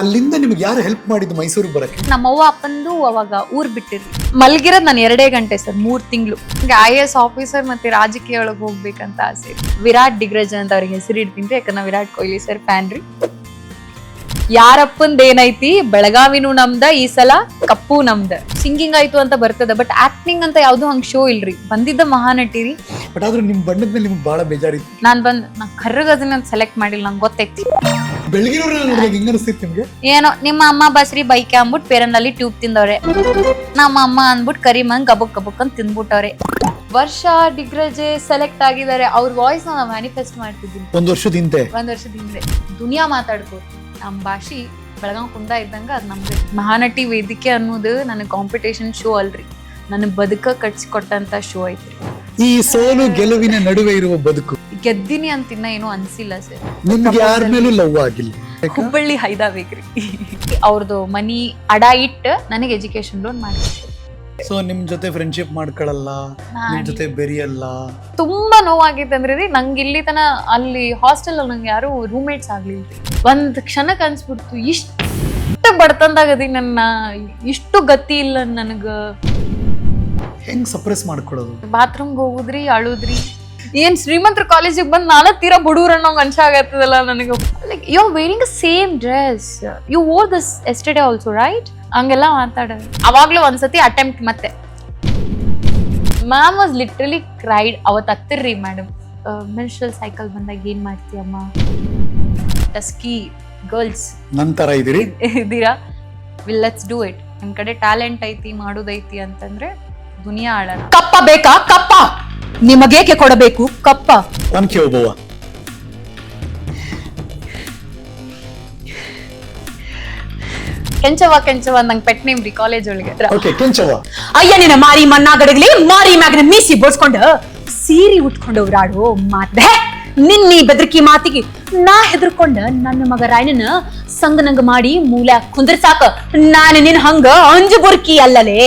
ಅಲ್ಲಿಂದ ನಿಮ್ಗೆ ಯಾರು ಹೆಲ್ಪ್ ಮಾಡಿದ್ದು ಮೈಸೂರಿಗೆ ಬರಕ್ಕೆ? ನಮ್ಮವ್ವ ಅಪ್ಪಂದು ಅವಾಗ ಊರ್ ಬಿಟ್ಟಿದ್ರು. ಮಲ್ಗಿರೋದ್ ನಾನು ಎರಡೇ ಗಂಟೆ ಸರ್, ಮೂರ್ ತಿಂಗಳು. ಐ ಎಸ್ ಆಫೀಸರ್ ಮತ್ತೆ ರಾಜಕೀಯ ಒಳಗೆ ಹೋಗ್ಬೇಕಂತ ಆಸೆ ವಿರಾಟ್ ಡಿಗ್ರಜ್ ಅಂತ ಅವ್ರಿಗೆ ಹೆಸರು ಇಡ್ತೀನಿ ಯಾಕಂದ್ರೆ ವಿರಾಟ್ ಕೊಹ್ಲಿ ಸರ್ ಫ್ಯಾನ್ ರೀ. ಯಾರಪ್ಪಂದ್ ಏನೈತಿ, ಬೆಳಗಾವಿನೂ ನಮ್ದ, ಈ ಸಲ ಕಪ್ಪು ನಮ್ದ. ಸಿಂಗಿಂಗ್ ಆಯ್ತು ಅಂತ ಬರ್ತದ ಬಟ್ ಆಕ್ಟಿಂಗ್ ಅಂತ ಯಾವ್ದು ಹಂಗ್ ಶೋ ಇಲ್ರಿ. ಬಂದಿದ್ದ ಮಹಾನಟಿ ರೀ. ಬಟ್ ಆದ್ರೂ ನಿಮ್ ಬಣ್ಣದ ಮೇಲೆ ನಿಮ್ಗೆ ಬಹಳ ಬೇಜಾರಿತ್ತು. ನಾನ್ ಬಂದ್ ನಾ ಕರ್ರಗದನ್ನ ಸೆಲೆಕ್ಟ್ ಮಾಡಿಲ್ಲ ನಂಗೆ ಗೊತ್ತೈತಿ. ಬೆಳಗಿನವ್ರನ್ನ ನೋಡಿದಾಗ ಹೆಂಗ ಅನಿಸ್ತಿತ್ತು ನಿಮ್ಗೆ? ಏನೋ ನಿಮ್ಮ ಅಮ್ಮ ಬಸ್ರಿ ಬೈಕ್ ಅಂದ್ಬಿಟ್ಟು ಪೇರನಲ್ಲಿ ಟ್ಯೂಬ್ ತಿಂದವ್ರೆ. ನಮ್ಮ ಅಮ್ಮ ಅಂದ್ಬಿಟ್ಟು ಕರಿ ಮಂಗ್ ಗಬಕ್ ಗಬಕ್ ಅಂತ ತಿಂದ್ಬಿಟ್ಟವ್ರೆ. ವರ್ಷ ಡಿಗ್ರಜೆ ಸೆಲೆಕ್ಟ್ ಆಗಿದ್ದಾರೆ. ಅವ್ರ ವಾಯ್ಸ್ ನಾವು ಮ್ಯಾನಿಫೆಸ್ಟ್ ಮಾಡ್ತಿದ್ದೀನಿ ಒಂದ್ ವರ್ಷದ ಹಿಂದೆ. ಒಂದ್ ವರ್ಷದ ಹಿಂದೆ. ದುನಿಯಾ ಮಾತಾಡ್ಕೋ. ನಮ್ಮ ಭಾಷೆ ಬೆಳಗಾವ್ ಕುಂದ ಇದ್ದಂಗ ಅದು ನಮ್ದು. ಮಹಾನಟಿ ವೇದಿಕೆ ಅನ್ನೋದು ನನಗೆ ಕಾಂಪಿಟೇಷನ್ ಶೋ ಅಲ್ರಿ. ನನ್ನ ಬದುಕ ಕಟ್ಸಿಕೊಟ್ಟಂತ ಶೋ ಐತ್ರಿ. ಈ ಸೋಲು ಗೆಲುವಿನ ನಡುವೆ ಇರುವ ಬದುಕು. ಗೆದ್ದಿನಿ ಅಂತ ಇನ್ನ ಏನೂ ಅನ್ಸಿಲ್ಲ ಸರ್. ನಿಮ್ಗೆ ಯಾರ ಮೇಲೂ ಲವ್ ಆಗಿಲ್ಲ. ಹುಬ್ಬಳ್ಳಿ ಹೈದಾ ಬೇಕ್ರಿ ಅವ್ರದ್ದು ಮನಿ ಅಡ ಇಟ್ಟು ನನಗೆ ಎಜುಕೇಶನ್ ಲೋನ್ ಮಾಡಿ ಸೊ ನಿಮ್ ಜೊತೆ ಫ್ರೆಂಡ್ಶಿಪ್ ಮಾಡ್ಕೊಳಲ್ಲ ನಿಮ್ ಜೊತೆ ಬೆರಿಯಲ್ಲ? ತುಂಬಾ ನೋವಾಗೈತೆ ಅಂದ್ರೆ ರೀ ನಂಗೆ ಇಲ್ಲಿ ತನ ಅಲ್ಲಿ ಹಾಸ್ಟೆಲ್ ಅಲ್ಲಿ ನಂಗೆ ಯಾರು ರೂಮ್ಮೇಟ್ಸ್ ಆಗ್ಲಿಲ್ಲ ಒಂದ್ ಕ್ಷಣಕ್ಕೆ ಅನ್ಸ್ಬಿಡ್ತು ಇಷ್ಟು ಬಡತಂದಾಗದಿ ನನ್ನ ಇಷ್ಟು ಗತಿ ಇಲ್ಲ ನನಗ. ಹೆಂಗ್ ಸಪ್ರೆಸ್ ಮಾಡ್ಕೊಳ್ಳೋದು? ಬಾತ್ರೂಮ್ಗೆ ಹೋಗುದ್ರಿ ಅಳುದ್ರಿ. ಏನ್ ಶ್ರೀಮಂತರ ಕಾಲೇಜಿಗೆ ಬಂದ್ ನಾನ ತೀರಾ ಬಡವ್ರ ಅನ್ನೋ ಅಂಶ ಆಗತ್ತದಲ್ಲ ನನಗೆ. Like you are wearing same dress you wore this yesterday also right ಹಂಗೆಲ್ಲ ಮಾತಾಡೋದು. ಅವಾಗ್ಲೂ ಒಂದ್ಸತಿ ಅಟೆಂಪ್ಟ್ ಮತ್ತೆ. ಮ್ಯಾಮ್ ವಾಸ್ ಲಿಟ್ರಲಿ ಕ್ರೈಡ್ ಅವತ್ತು ಹತ್ತಿರ್ರಿ ಮೇಡಮ್ ಮೆನ್ಸ್ಟ್ರಲ್ ಸೈಕಲ್ ಬಂದಾಗ ಏನ್ ಮಾಡ್ತೀಯಮ್ಮ? ಟಸ್ಕಿ ಗರ್ಲ್ಸ್ ನಂತರ ಇದ್ದೀರಿ? ಇದೀರಿ ಇದ್ದೀರಾ? ವಿಲ್ ಲೆಟ್ಸ್ ಡೂ ಇಟ್ ನಿಮ್ ಕಡೆ ಟ್ಯಾಲೆಂಟ್ ಐತಿ ಮಾಡೋದೈತಿ ಅಂತಂದ್ರೆ ದುನಿಯಾ ಆಳಣ ಕಪ್ಪ ಬೇಕಾ? ಕಪ್ಪ. ನಿಮಗೇಕೆ ಕೊಡಬೇಕು? ಕಪ್ಪ. ಒನ್ಕೆ ಒಬ್ಬವ. ಕೆಂಚವ ಕೆಂಚವ ನಂಗೆ ಪೆಟ್ ನೇಮ್ ರೀ ಕಾಲೇಜ್ ಒಳಗೆ. ಓಕೆ ಕೆಂಚವ್ವ. ಅಯ್ಯ ನಿನ್ನ ಮಾರಿ ಮಣ್ಣಾಗಡಗ್ಲಿ ಮಾರಿ ಮ್ಯಾಗನ ಮೀಸಿ ಬೋಳ್ಸ್ಕೊಂಡ ಸೀರಿ ಉಟ್ಕೊಂಡು ಓಡಾಡೋ ಮಾತೆ. ನಿನ್ನಿ ಬೆದರಿಕಿ ಮಾತಿಗೆ ನಾ ಹೆದರ್ಕೊಂಡ ನನ್ನ ಮಗ ರಾಯಣ್ಣನ ಸಂಗನಂಗ ಮಾಡಿ ಮೂಲ ಕುಂದ್ರ ಸಾಕ ನಾನು ನಿನ್ ಹಂಗ ಅಂಜು ಬುರ್ಕಿ ಅಲ್ಲಲೇ.